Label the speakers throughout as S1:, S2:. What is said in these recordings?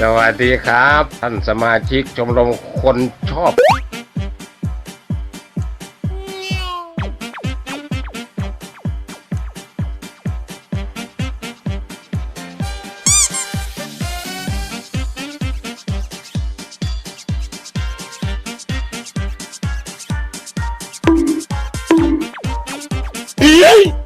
S1: สวัสดีครับ ท่านสมาชิกชมรมคนชอบ
S2: Easy!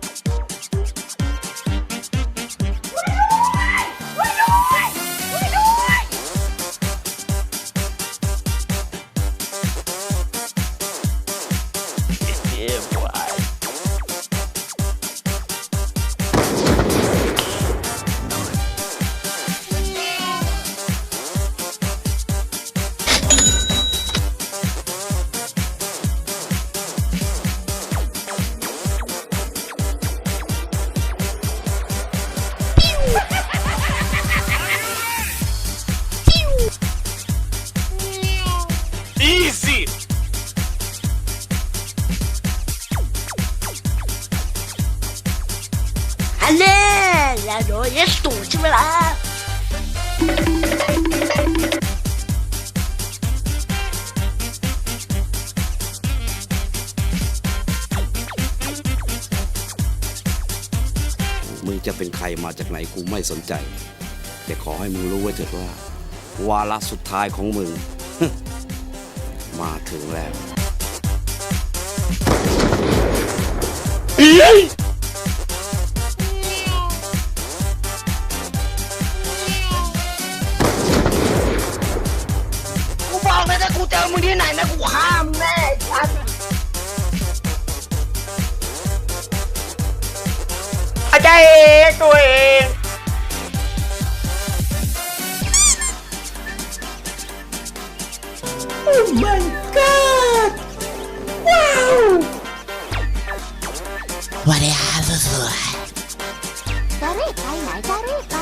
S3: อันเน่แล้วโดนยัดตูดใช่ไหมล่ะ
S4: มึงจะเป็นใครมาจากไหนกูไม่สนใจ แต่ขอให้มึงรู้ไว้เถิดว่า วาระสุดท้ายของมึง มาถึงแล้ว
S3: เลยถ้ากูเจอมึงที่ไหนนะกูฆ่ามึงแน่ไอ้ชัน
S2: อาจารย์เองตัวเอง
S3: วันนี้อาสวย
S5: จะรีบไปไหนจะรีบไปไ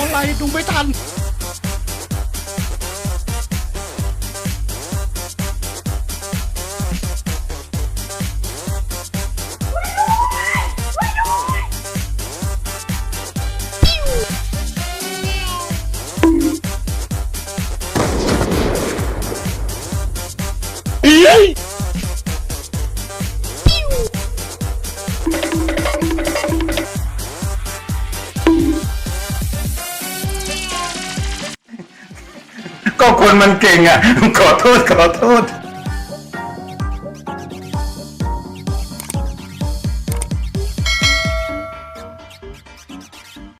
S5: อ้
S2: ยโดนอะไรดูไม่ทัน
S1: ก็คนมันเก่งอะขอโทษขอโทษ